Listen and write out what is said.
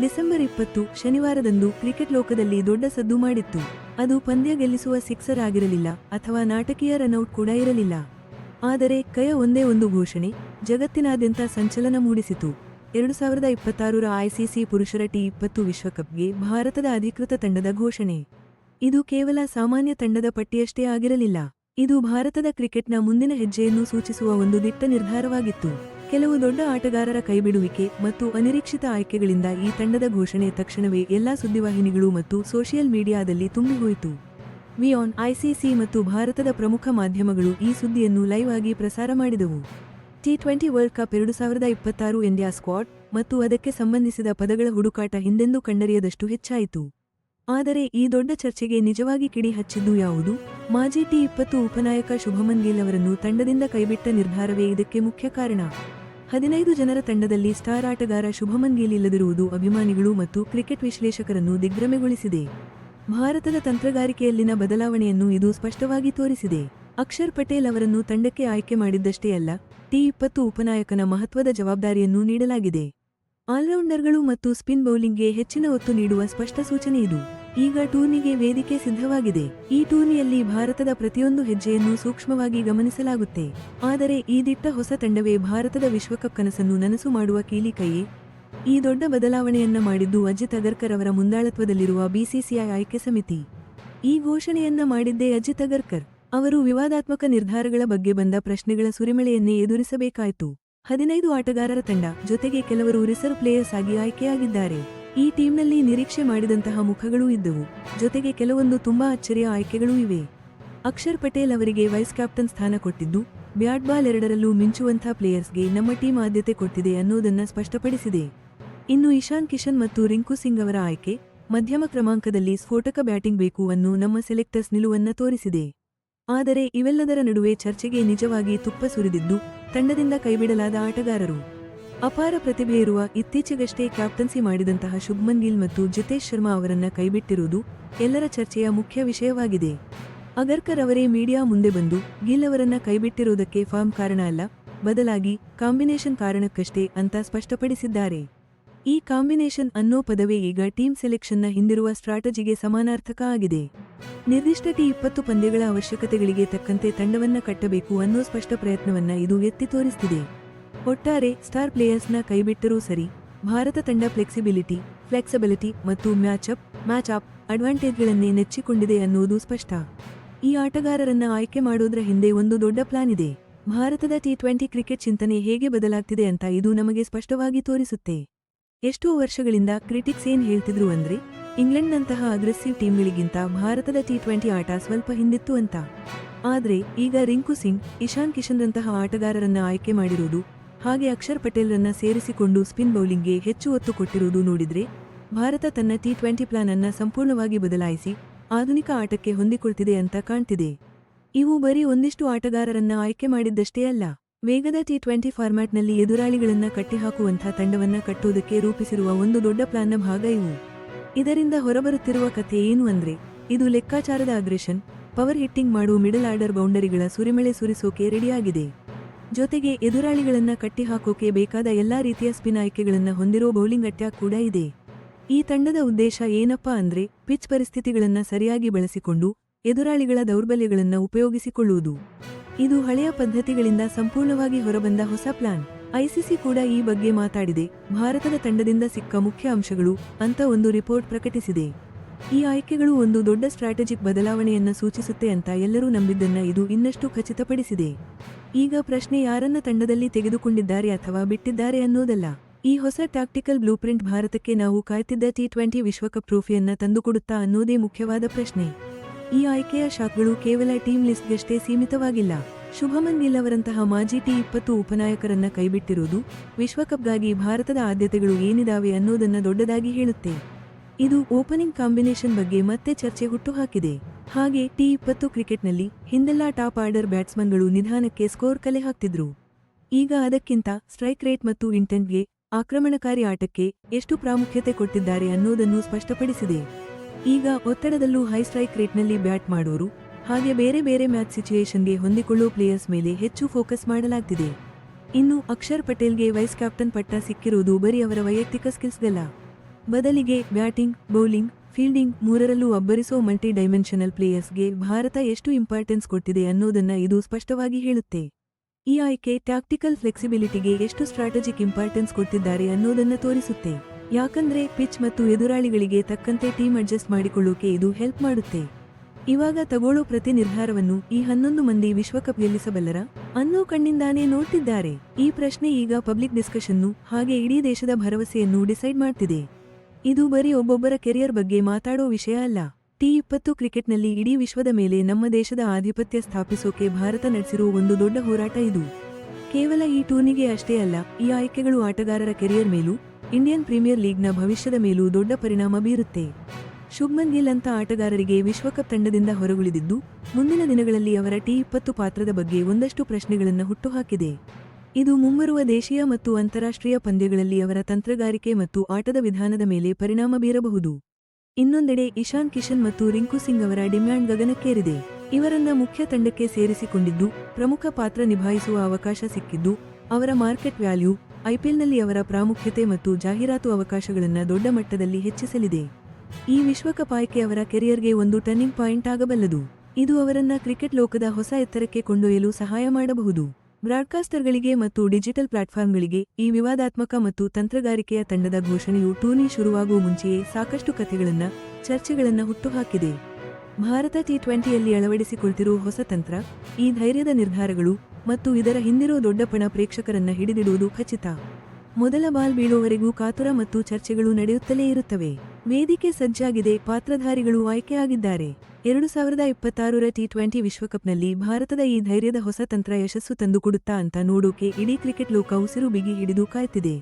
December ಇಪ್ಪತ್ತು ಶನಿವಾರದಂದು cricket ಲೋಕದಲ್ಲಿ ದೊಡ್ಡ ಸದ್ದು ಮಾಡಿತ್ತು. ಅದು ಪಂದ್ಯ ಗೆಲ್ಲಿಸುವ ಸಿಕ್ಸರ್ ಆಗಿರಲಿಲ್ಲ ಅಥವಾ ನಾಟಕೀಯ ರನ್ಔಟ್ ಕೂಡ ಇರಲಿಲ್ಲ. ಆದರೆ ಕಯ ಒಂದೇ ಒಂದು ಘೋಷಣೆ, ಜಗತ್ತಿನಾದ್ಯಂತ ಸಂಚಲನ ಮೂಡಿಸಿತು. ಎರಡು ಸಾವಿರದ ಇಪ್ಪತ್ತಾರರ ಐಸಿಸಿ ಪುರುಷರ ಟಿ ಇಪ್ಪತ್ತು ವಿಶ್ವಕಪ್ಗೆ ಭಾರತದ ಅಧಿಕೃತ ತಂಡದ ಘೋಷಣೆ. ಇದು ಕೇವಲ ಸಾಮಾನ್ಯ ತಂಡದ ಪಟ್ಟಿಯಷ್ಟೇ ಆಗಿರಲಿಲ್ಲ. ಇದು ಭಾರತದ ಕ್ರಿಕೆಟ್ನ ಮುಂದಿನ ಹೆಜ್ಜೆಯನ್ನು ಸೂಚಿಸುವ ಒಂದು ದಿಟ್ಟ ನಿರ್ಧಾರವಾಗಿತ್ತು. ಕೆಲವು ದೊಡ್ಡ ಆಟಗಾರರ ಕೈಬಿಡುವಿಕೆ ಮತ್ತು ಅನಿರೀಕ್ಷಿತ ಆಯ್ಕೆಗಳಿಂದ ಈ ತಂಡದ ಘೋಷಣೆ ತಕ್ಷಣವೇ ಎಲ್ಲಾ ಸುದ್ದಿವಾಹಿನಿಗಳು ಮತ್ತು ಸೋಷಿಯಲ್ ಮೀಡಿಯಾದಲ್ಲಿ ತುಂಬಿಹೋಯಿತು. ವಿಯಾನ್, ಐಸಿಸಿ ಮತ್ತು ಭಾರತದ ಪ್ರಮುಖ ಮಾಧ್ಯಮಗಳು ಈ ಸುದ್ದಿಯನ್ನು ಲೈವ್ ಆಗಿ ಪ್ರಸಾರ ಮಾಡಿದವು. ಟಿ ಟ್ವೆಂಟಿ ವರ್ಲ್ಡ್ ಕಪ್ ಎರಡು ಸಾವಿರದ ಇಪ್ಪತ್ತಾರು ಇಂಡಿಯಾ ಸ್ಕ್ವಾಡ್ ಮತ್ತು ಅದಕ್ಕೆ ಸಂಬಂಧಿಸಿದ ಪದಗಳ ಹುಡುಕಾಟ ಹಿಂದೆಂದೂ ಕಂಡರಿಯದಷ್ಟು ಹೆಚ್ಚಾಯಿತು. ಆದರೆ ಈ ದೊಡ್ಡ ಚರ್ಚೆಗೆ ನಿಜವಾಗಿ ಕಿಡಿ ಹಚ್ಚಿದ್ದು ಯಾವುದು? ಮಾಜಿ ಟಿ ಇಪ್ಪತ್ತು ಉಪನಾಯಕ ಶುಭಮನ್ ಗಿಲ್ ಅವರನ್ನು ತಂಡದಿಂದ ಕೈಬಿಟ್ಟ ನಿರ್ಧಾರವೇ ಇದಕ್ಕೆ ಮುಖ್ಯ ಕಾರಣ? ಹದಿನೈದು ಜನರ ತಂಡದಲ್ಲಿ ಸ್ಟಾರ್ ಆಟಗಾರ ಶುಭಮನ್ ಗಿಲ್ ಇಲ್ಲದಿರುವುದು ಅಭಿಮಾನಿಗಳು ಮತ್ತು ಕ್ರಿಕೆಟ್ ವಿಶ್ಲೇಷಕರನ್ನು ದಿಗ್ಭ್ರಮೆಗೊಳಿಸಿದೆ. ಭಾರತದ ತಂತ್ರಗಾರಿಕೆಯಲ್ಲಿನ ಬದಲಾವಣೆಯನ್ನು ಇದು ಸ್ಪಷ್ಟವಾಗಿ ತೋರಿಸಿದೆ. ಅಕ್ಷರ್ ಪಟೇಲ್ ಅವರನ್ನು ತಂಡಕ್ಕೆ ಆಯ್ಕೆ ಮಾಡಿದ್ದಷ್ಟೇ ಅಲ್ಲ, ಟಿ ಇಪ್ಪತ್ತು ಉಪನಾಯಕನ ಮಹತ್ವದ ಜವಾಬ್ದಾರಿಯನ್ನು ನೀಡಲಾಗಿದೆ. ಆಲ್ರೌಂಡರ್ಗಳು ಮತ್ತು ಸ್ಪಿನ್ ಬೌಲಿಂಗ್ಗೆ ಹೆಚ್ಚಿನ ಒತ್ತು ನೀಡುವ ಸ್ಪಷ್ಟ ಸೂಚನೆ ಇದು. ಈಗ ಟೂರ್ನಿಗೆ ವೇದಿಕೆ ಸಿದ್ಧವಾಗಿದೆ. ಈ ಟೂರ್ನಿಯಲ್ಲಿ ಭಾರತದ ಪ್ರತಿಯೊಂದು ಹೆಜ್ಜೆಯನ್ನು ಸೂಕ್ಷ್ಮವಾಗಿ ಗಮನಿಸಲಾಗುತ್ತೆ. ಆದರೆ ಈ ದಿಟ್ಟ ಹೊಸ ತಂಡವೇ ಭಾರತದ ವಿಶ್ವಕಪ್ ಕನಸನ್ನು ನನಸು ಮಾಡುವ ಕೀಲಿಕೈಯೇ? ಈ ದೊಡ್ಡ ಬದಲಾವಣೆಯನ್ನ ಮಾಡಿದ್ದು ಅಜಿತ್ ಅಗರ್ಕರ್ ಅವರ ಮುಂದಾಳತ್ವದಲ್ಲಿರುವ ಬಿಸಿಸಿಐ ಆಯ್ಕೆ ಸಮಿತಿ. ಈ ಘೋಷಣೆಯನ್ನ ಮಾಡಿದ್ದೇ ಅಜಿತ್ ಅಗರ್ಕರ್. ಅವರು ವಿವಾದಾತ್ಮಕ ನಿರ್ಧಾರಗಳ ಬಗ್ಗೆ ಬಂದ ಪ್ರಶ್ನೆಗಳ ಸುರಿಮಳೆಯನ್ನೇ ಎದುರಿಸಬೇಕಾಯಿತು. ಹದಿನೈದು ಆಟಗಾರರ ತಂಡ ಜೊತೆಗೆ ಕೆಲವರು ರಿಸರ್ವ್ ಪ್ಲೇಯರ್ಸ್ ಆಗಿ ಆಯ್ಕೆಯಾಗಿದ್ದಾರೆ. ಈ ಟೀಮ್ನಲ್ಲಿ ನಿರೀಕ್ಷೆ ಮಾಡಿದಂತಹ ಮುಖಗಳೂ ಇದ್ದವು. ಜೊತೆಗೆ ಕೆಲವೊಂದು ತುಂಬಾ ಅಚ್ಚರಿಯ ಆಯ್ಕೆಗಳೂ ಇವೆ. ಅಕ್ಷರ್ ಪಟೇಲ್ ಅವರಿಗೆ ವೈಸ್ ಕ್ಯಾಪ್ಟನ್ ಸ್ಥಾನ ಕೊಟ್ಟಿದ್ದು, ಬ್ಯಾಟ್ ಬಾಲ್ ಎರಡರಲ್ಲೂ ಮಿಂಚುವಂಥ ಪ್ಲೇಯರ್ಸ್ಗೆ ನಮ್ಮ ಟೀಮ್ ಆದ್ಯತೆ ಕೊಟ್ಟಿದೆ ಅನ್ನೋದನ್ನ ಸ್ಪಷ್ಟಪಡಿಸಿದೆ. ಇನ್ನು ಇಶಾನ್ ಕಿಶನ್ ಮತ್ತು ರಿಂಕು ಸಿಂಗ್ ಅವರ ಆಯ್ಕೆ, ಮಧ್ಯಮ ಕ್ರಮಾಂಕದಲ್ಲಿ ಸ್ಫೋಟಕ ಬ್ಯಾಟಿಂಗ್ ಬೇಕು ಅನ್ನು ನಮ್ಮ ಸೆಲೆಕ್ಟರ್ಸ್ ನಿಲುವನ್ನ ತೋರಿಸಿದೆ. ಆದರೆ ಇವೆಲ್ಲದರ ನಡುವೆ ಚರ್ಚೆಗೆ ನಿಜವಾಗಿ ತುಪ್ಪ ಸುರಿದಿದ್ದು, ತಂಡದಿಂದ ಕೈಬಿಡಲಾದ ಆಟಗಾರರು. ಅಪಾರ ಪ್ರತಿಭೆ ಇರುವ ಇತ್ತೀಚೆಗಷ್ಟೇ ಕ್ಯಾಪ್ಟನ್ಸಿ ಮಾಡಿದಂತಹ ಶುಭ್ಮನ್ ಗಿಲ್ ಮತ್ತು ಜಿತೇಶ್ ಶರ್ಮಾ ಅವರನ್ನ ಕೈಬಿಟ್ಟಿರುವುದು ಎಲ್ಲರ ಚರ್ಚೆಯ ಮುಖ್ಯ ವಿಷಯವಾಗಿದೆ. ಅಗರ್ಕರ್ ಅವರೇ ಮೀಡಿಯಾ ಮುಂದೆ ಬಂದು ಗಿಲ್ ಅವರನ್ನ ಕೈಬಿಟ್ಟಿರುವುದಕ್ಕೆ ಫಾರ್ಮ್ ಕಾರಣ ಅಲ್ಲ, ಬದಲಾಗಿ ಕಾಂಬಿನೇಷನ್ ಕಾರಣಕ್ಕಷ್ಟೇ ಅಂತ ಸ್ಪಷ್ಟಪಡಿಸಿದ್ದಾರೆ. ಈ ಕಾಂಬಿನೇಷನ್ ಅನ್ನೋ ಪದವೇ ಈಗ ಟೀಮ್ ಸೆಲೆಕ್ಷನ್ನ ಹಿಂದಿರುವ ಸ್ಟ್ರಾಟಜಿಗೆ ಸಮಾನಾರ್ಥಕ ಆಗಿದೆ. ನಿರ್ದಿಷ್ಟ ಟಿ ಇಪ್ಪತ್ತು ಪಂದ್ಯಗಳ ಅವಶ್ಯಕತೆಗಳಿಗೆ ತಕ್ಕಂತೆ ತಂಡವನ್ನ ಕಟ್ಟಬೇಕು ಅನ್ನೋ ಸ್ಪಷ್ಟ ಪ್ರಯತ್ನವನ್ನ ಇದು ಎತ್ತಿ ತೋರಿಸ್ತಿದೆ. ಒಟ್ಟಾರೆ ಸ್ಟಾರ್ ಪ್ಲೇಯರ್ಸ್ನ ಕೈಬಿಟ್ಟರೂ ಸರಿ. ಭಾರತ ತಂಡ ಫ್ಲೆಕ್ಸಿಬಿಲಿಟಿ ಫ್ಲೆಕ್ಸಿಬಿಲಿಟಿ ಮತ್ತು ಮ್ಯಾಚ್ ಅಪ್ ಮ್ಯಾಚ್ ಅಪ್ ಅಡ್ವಾಂಟೇಜ್ಗಳನ್ನೇ ನೆಚ್ಚಿಕೊಂಡಿದೆ ಅನ್ನೋದು ಸ್ಪಷ್ಟ. ಈ ಆಟಗಾರರನ್ನ ಆಯ್ಕೆ ಮಾಡೋದ್ರ ಹಿಂದೆ ಒಂದು ದೊಡ್ಡ ಪ್ಲಾನ್ ಇದೆ. ಭಾರತದ ಟಿ ಟ್ವೆಂಟಿ ಕ್ರಿಕೆಟ್ ಚಿಂತನೆ ಹೇಗೆ ಬದಲಾಗ್ತಿದೆ ಅಂತ ಇದು ನಮಗೆ ಸ್ಪಷ್ಟವಾಗಿ ತೋರಿಸುತ್ತೆ. ಎಷ್ಟೋ ವರ್ಷಗಳಿಂದ ಕ್ರಿಟಿಕ್ಸ್ ಏನ್ ಹೇಳ್ತಿದ್ರು ಅಂದ್ರೆ, ಇಂಗ್ಲೆಂಡ್ನಂತಹ ಅಗ್ರೆಸಿವ್ ಟೀಮ್ಗಳಿಗಿಂತ ಭಾರತದ ಟಿ ಟ್ವೆಂಟಿ ಆಟ ಸ್ವಲ್ಪ ಹಿಂದಿತ್ತು ಅಂತ. ಆದ್ರೆ ಈಗ ರಿಂಕು ಸಿಂಗ್, ಇಶಾನ್ ಕಿಶನ್ರಂತಹ ಆಟಗಾರರನ್ನ ಆಯ್ಕೆ ಮಾಡಿರುವುದು ಹಾಗೆ ಅಕ್ಷರ್ ಪಟೇಲ್ರನ್ನ ಸೇರಿಸಿಕೊಂಡು ಸ್ಪಿನ್ ಬೌಲಿಂಗ್ಗೆ ಹೆಚ್ಚು ಒತ್ತು ಕೊಟ್ಟಿರುವುದು ನೋಡಿದ್ರೆ, ಭಾರತ ತನ್ನ ಟಿ ಟ್ವೆಂಟಿ ಪ್ಲಾನ್ ಅನ್ನ ಸಂಪೂರ್ಣವಾಗಿ ಬದಲಾಯಿಸಿ ಆಧುನಿಕ ಆಟಕ್ಕೆ ಹೊಂದಿಕೊಳ್ತಿದೆ ಅಂತ ಕಾಣ್ತಿದೆ. ಇವು ಬರೀ ಒಂದಿಷ್ಟು ಆಟಗಾರರನ್ನ ಆಯ್ಕೆ ಮಾಡಿದ್ದಷ್ಟೇ ಅಲ್ಲ, ವೇಗದ ಟಿ ಟ್ವೆಂಟಿ ಫಾರ್ಮ್ಯಾಟ್ನಲ್ಲಿ ಎದುರಾಳಿಗಳನ್ನ ಕಟ್ಟಿಹಾಕುವಂಥ ತಂಡವನ್ನ ಕಟ್ಟುವುದಕ್ಕೆ ರೂಪಿಸಿರುವ ಒಂದು ದೊಡ್ಡ ಪ್ಲಾನ್ನ ಭಾಗ ಇವು. ಇದರಿಂದ ಹೊರಬರುತ್ತಿರುವ ಕಥೆ ಏನು ಅಂದ್ರೆ, ಇದು ಲೆಕ್ಕಾಚಾರದ ಅಗ್ರೆಷನ್, ಪವರ್ ಹಿಟ್ಟಿಂಗ್ ಮಾಡುವ ಮಿಡಲ್ ಆರ್ಡರ್ ಬೌಂಡರಿಗಳ ಸುರಿಮಳೆ ಸುರಿಸೋಕೆ ರೆಡಿಯಾಗಿದೆ. ಜೊತೆಗೆ ಎದುರಾಳಿಗಳನ್ನ ಕಟ್ಟಿಹಾಕೋಕೆ ಬೇಕಾದ ಎಲ್ಲಾ ರೀತಿಯ ಸ್ಪಿನ್ ಆಯ್ಕೆಗಳನ್ನ ಹೊಂದಿರೋ ಬೌಲಿಂಗ್ ಅಟ್ಯಾಕ್ ಕೂಡ ಇದೆ. ಈ ತಂಡದ ಉದ್ದೇಶ ಏನಪ್ಪಾ ಅಂದ್ರೆ ಪಿಚ್ ಪರಿಸ್ಥಿತಿಗಳನ್ನ ಸರಿಯಾಗಿ ಬಳಸಿಕೊಂಡು ಎದುರಾಳಿಗಳ ದೌರ್ಬಲ್ಯಗಳನ್ನ ಉಪಯೋಗಿಸಿಕೊಳ್ಳುವುದು. ಇದು ಹಳೆಯ ಪದ್ಧತಿಗಳಿಂದ ಸಂಪೂರ್ಣವಾಗಿ ಹೊರಬಂದ ಹೊಸ ಪ್ಲಾನ್. ಐಸಿಸಿ ಕೂಡ ಈ ಬಗ್ಗೆ ಮಾತಾಡಿದೆ. ಭಾರತದ ತಂಡದಿಂದ ಸಿಕ್ಕ ಮುಖ್ಯ ಅಂಶಗಳು ಅಂತ ಒಂದು ರಿಪೋರ್ಟ್ ಪ್ರಕಟಿಸಿದೆ. ಈ ಆಯ್ಕೆಗಳು ಒಂದು ದೊಡ್ಡ ಸ್ಟ್ರಾಟಜಿಕ್ ಬದಲಾವಣೆಯನ್ನ ಸೂಚಿಸುತ್ತೆ ಅಂತ ಎಲ್ಲರೂ ನಂಬಿದ್ದನ್ನ ಇದು ಇನ್ನಷ್ಟು ಖಚಿತಪಡಿಸಿದೆ. ಈಗ ಪ್ರಶ್ನೆ ಯಾರನ್ನ ತಂಡದಲ್ಲಿ ತೆಗೆದುಕೊಂಡಿದ್ದಾರೆ ಅಥವಾ ಬಿಟ್ಟಿದ್ದಾರೆ ಅನ್ನೋದಲ್ಲ. ಈ ಹೊಸ ಟ್ಯಾಕ್ಟಿಕಲ್ ಬ್ಲೂಪ್ರಿಂಟ್ ಭಾರತಕ್ಕೆ ನಾವು ಕಾಯ್ತಿದ್ದ ಟಿ ಟ್ವೆಂಟಿ ವಿಶ್ವಕಪ್ ಟ್ರೋಫಿಯನ್ನ ತಂದುಕೊಡುತ್ತಾ ಅನ್ನೋದೇ ಮುಖ್ಯವಾದ ಪ್ರಶ್ನೆ. ಈ ಆಯ್ಕೆಯ ಶಾಕ್ಗಳು ಕೇವಲ ಟೀಮ್ ಲಿಸ್ಟ್ಗಷ್ಟೇ ಸೀಮಿತವಾಗಿಲ್ಲ. ಶುಭಮನ್ ಗಿಲ್ ಅವರಂತಹ ಮಾಜಿ ಟಿ ಇಪ್ಪತ್ತು ಉಪನಾಯಕರನ್ನ ಕೈಬಿಟ್ಟಿರುವುದು ವಿಶ್ವಕಪ್ಗಾಗಿ ಭಾರತದ ಆದ್ಯತೆಗಳು ಏನಿದಾವೆ ಅನ್ನೋದನ್ನ ದೊಡ್ಡದಾಗಿ ಹೇಳುತ್ತೆ. ಇದು ಓಪನಿಂಗ್ ಕಾಂಬಿನೇಷನ್ ಬಗ್ಗೆ ಮತ್ತೆ ಚರ್ಚೆ ಹುಟ್ಟುಹಾಕಿದೆ ಹಾಗೆ ಟಿ ಇಪ್ಪತ್ತು ಕ್ರಿಕೆಟ್ನಲ್ಲಿ ಹಿಂದೆಲ್ಲ ಟಾಪ್ ಆರ್ಡರ್ ಬ್ಯಾಟ್ಸ್ಮನ್ಗಳು ನಿಧಾನಕ್ಕೆ ಸ್ಕೋರ್ ಕಲೆ ಹಾಕ್ತಿದ್ರು. ಈಗ ಅದಕ್ಕಿಂತ ಸ್ಟ್ರೈಕ್ ರೇಟ್ ಮತ್ತು ಇಂಟೆಂಟ್ಗೆ ಆಕ್ರಮಣಕಾರಿ ಆಟಕ್ಕೆ ಎಷ್ಟು ಪ್ರಾಮುಖ್ಯತೆ ಕೊಟ್ಟಿದ್ದಾರೆ ಅನ್ನೋದನ್ನು ಸ್ಪಷ್ಟಪಡಿಸಿದೆ. ಈಗ ಒತ್ತಡದಲ್ಲೂ ಹೈ ಸ್ಟ್ರೈಕ್ ರೇಟ್ನಲ್ಲಿ ಬ್ಯಾಟ್ ಮಾಡೋರು, ಹಾಗೆ ಬೇರೆ ಬೇರೆ ಮ್ಯಾಚ್ ಸಿಚುಯೇಷನ್ಗೆ ಹೊಂದಿಕೊಳ್ಳೋ ಪ್ಲೇಯರ್ಸ್ ಮೇಲೆ ಹೆಚ್ಚು ಫೋಕಸ್ ಮಾಡಲಾಗ್ತಿದೆ. ಇನ್ನು ಅಕ್ಷರ್ ಪಟೇಲ್ಗೆ ವೈಸ್ ಕ್ಯಾಪ್ಟನ್ ಪಟ್ಟ ಸಿಕ್ಕಿರುವುದು ಬರೀ ಅವರ ವೈಯಕ್ತಿಕ ಸ್ಕಿಲ್ಸ್ಗಲ್ಲ. ಬದಲಿಗೆ ಬ್ಯಾಟಿಂಗ್, ಬೌಲಿಂಗ್ ಫೀಲ್ಡಿಂಗ್ ಮೂರರಲ್ಲೂ ಅಬ್ಬರಿಸೋ ಮಲ್ಟಿ ಡೈಮೆನ್ಷನಲ್ ಪ್ಲೇಯರ್ಸ್ಗೆ ಭಾರತ ಎಷ್ಟು ಇಂಪಾರ್ಟೆನ್ಸ್ ಕೊಟ್ಟಿದೆ ಅನ್ನೋದನ್ನ ಇದು ಸ್ಪಷ್ಟವಾಗಿ ಹೇಳುತ್ತೆ. ಈ ಆಯ್ಕೆ ಟ್ಯಾಕ್ಟಿಕಲ್ ಫ್ಲೆಕ್ಸಿಬಿಲಿಟಿಗೆ ಎಷ್ಟು ಸ್ಟ್ರಾಟಜಿಕ್ ಇಂಪಾರ್ಟೆನ್ಸ್ ಕೊಟ್ಟಿದ್ದಾರೆ ಅನ್ನೋದನ್ನ ತೋರಿಸುತ್ತೆ. ಯಾಕಂದ್ರೆ ಪಿಚ್ ಮತ್ತು ಎದುರಾಳಿಗಳಿಗೆ ತಕ್ಕಂತೆ ಟೀಮ್ ಅಡ್ಜಸ್ಟ್ ಮಾಡಿಕೊಳ್ಳೋಕೆ ಇದು ಹೆಲ್ಪ್ ಮಾಡುತ್ತೆ. ಇವಾಗ ತಗೊಳ್ಳೋ ಪ್ರತಿ ನಿರ್ಧಾರವನ್ನು ಈ ಹನ್ನೊಂದು ಮಂದಿ ವಿಶ್ವಕಪ್ ಗೆಲ್ಲಿಸಬಲ್ಲರ? ಅನ್ನೋ ಕಣ್ಣಿಂದಾನೇ ನೋಡ್ತಿದ್ದಾರೆ. ಈ ಪ್ರಶ್ನೆ ಈಗ ಪಬ್ಲಿಕ್ ಡಿಸ್ಕಷನ್ನು ಹಾಗೆ ಇಡೀ ದೇಶದ ಭರವಸೆಯನ್ನು ಡಿಸೈಡ್ ಮಾಡ್ತಿದೆ. ಇದು ಬರೀ ಒಬ್ಬೊಬ್ಬರ ಕೆರಿಯರ್ ಬಗ್ಗೆ ಮಾತಾಡೋ ವಿಷಯ ಅಲ್ಲ. ಟಿ ಇಪ್ಪತ್ತು ಕ್ರಿಕೆಟ್ನಲ್ಲಿ ಇಡೀ ವಿಶ್ವದ ಮೇಲೆ ನಮ್ಮ ದೇಶದ ಆಧಿಪತ್ಯ ಸ್ಥಾಪಿಸೋಕೆ ಭಾರತ ನಡೆಸಿರೋ ಒಂದು ದೊಡ್ಡ ಹೋರಾಟ ಇದು. ಕೇವಲ ಈ ಟೂರ್ನಿಗೆ ಅಷ್ಟೇ ಅಲ್ಲ, ಈ ಆಯ್ಕೆಗಳು ಆಟಗಾರರ ಕೆರಿಯರ್ ಮೇಲೂ, ಇಂಡಿಯನ್ ಪ್ರೀಮಿಯರ್ ಲೀಗ್ನ ಭವಿಷ್ಯದ ಮೇಲೂ ದೊಡ್ಡ ಪರಿಣಾಮ ಬೀರುತ್ತೆ. ಶುಭ್ಮನ್ ಗಿಲ್ ಅಂತ ಆಟಗಾರರಿಗೆ ವಿಶ್ವಕಪ್ ತಂಡದಿಂದ ಹೊರಗುಳಿದಿದ್ದು, ಮುಂದಿನ ದಿನಗಳಲ್ಲಿ ಅವರ ಟಿ ಇಪ್ಪತ್ತು ಪಾತ್ರದ ಬಗ್ಗೆ ಒಂದಷ್ಟು ಪ್ರಶ್ನೆಗಳನ್ನು ಹುಟ್ಟುಹಾಕಿದೆ ಇದು ಮುಂಬರುವ ದೇಶೀಯ ಮತ್ತು ಅಂತಾರಾಷ್ಟ್ರೀಯ ಪಂದ್ಯಗಳಲ್ಲಿ ಅವರ ತಂತ್ರಗಾರಿಕೆ ಮತ್ತು ಆಟದ ವಿಧಾನದ ಮೇಲೆ ಪರಿಣಾಮ ಬೀರಬಹುದು. ಇನ್ನೊಂದೆಡೆ, ಇಶಾನ್ ಕಿಶನ್ ಮತ್ತು ರಿಂಕು ಸಿಂಗ್ ಅವರ ಡಿಮ್ಯಾಂಡ್ ಗಗನಕ್ಕೇರಿದೆ. ಇವರನ್ನ ಮುಖ್ಯ ತಂಡಕ್ಕೆ ಸೇರಿಸಿಕೊಂಡಿದ್ದು, ಪ್ರಮುಖ ಪಾತ್ರ ನಿಭಾಯಿಸುವ ಅವಕಾಶ ಸಿಕ್ಕಿದ್ದು, ಅವರ ಮಾರ್ಕೆಟ್ ವ್ಯಾಲ್ಯೂ ಐಪಿಎಲ್ನಲ್ಲಿ ಅವರ ಪ್ರಾಮುಖ್ಯತೆ ಮತ್ತು ಜಾಹೀರಾತು ಅವಕಾಶಗಳನ್ನು ದೊಡ್ಡ ಮಟ್ಟದಲ್ಲಿ ಹೆಚ್ಚಿಸಲಿದೆ. ಈ ವಿಶ್ವಕಪ್ ಆಯ್ಕೆ ಅವರ ಕೆರಿಯರ್ಗೆ ಒಂದು ಟರ್ನಿಂಗ್ ಪಾಯಿಂಟ್ ಆಗಬಲ್ಲದು. ಇದು ಅವರನ್ನ ಕ್ರಿಕೆಟ್ ಲೋಕದ ಹೊಸ ಎತ್ತರಕ್ಕೆ ಕೊಂಡೊಯ್ಯಲು ಸಹಾಯ ಮಾಡಬಹುದು. ಬ್ರಾಡ್ಕಾಸ್ಟರ್ಗಳಿಗೆ ಮತ್ತು ಡಿಜಿಟಲ್ ಪ್ಲಾಟ್ಫಾರ್ಮ್ಗಳಿಗೆ ಈ ವಿವಾದಾತ್ಮಕ ಮತ್ತು ತಂತ್ರಗಾರಿಕೆಯ ತಂಡದ ಘೋಷಣೆಯು ಟೂರ್ನಿ ಶುರುವಾಗುವ ಮುಂಚೆಯೇ ಸಾಕಷ್ಟು ಕಥೆಗಳನ್ನ, ಚರ್ಚೆಗಳನ್ನ ಹುಟ್ಟುಹಾಕಿದೆ. ಭಾರತ ಟಿ ಟ್ವೆಂಟಿಯಲ್ಲಿ ಅಳವಡಿಸಿಕೊಳ್ತಿರುವ ಹೊಸ ತಂತ್ರ, ಈ ಧೈರ್ಯದ ನಿರ್ಧಾರಗಳು ಮತ್ತು ಇದರ ಹಿಂದಿರೋ ದೊಡ್ಡಪಣ ಪ್ರೇಕ್ಷಕರನ್ನ ಹಿಡಿದಿಡುವುದು ಖಚಿತ. ಮೊದಲ ಬಾಲ್ ಬೀಳುವವರೆಗೂ ಕಾತುರ ಮತ್ತು ಚರ್ಚೆಗಳು ನಡೆಯುತ್ತಲೇ ಇರುತ್ತವೆ. ವೇದಿಕೆ ಸಜ್ಜಾಗಿದೆ, ಪಾತ್ರಧಾರಿಗಳು ಆಯ್ಕೆಯಾಗಿದ್ದಾರೆ. ಎರಡು ಸಾವಿರದ ಇಪ್ಪತ್ತಾರರ ಟಿ ಟ್ವೆಂಟಿ ವಿಶ್ವಕಪ್ನಲ್ಲಿ ಭಾರತದ ಈ ಧೈರ್ಯದ ಹೊಸ ತಂತ್ರ ಯಶಸ್ಸು ತಂದುಕೊಡುತ್ತಾ ಅಂತ ನೋಡೋಕೆ ಇಡೀ ಕ್ರಿಕೆಟ್ ಲೋಕ ಉಸಿರು ಬಿಗಿ ಹಿಡಿದು ಕಾಯ್ತಿದೆ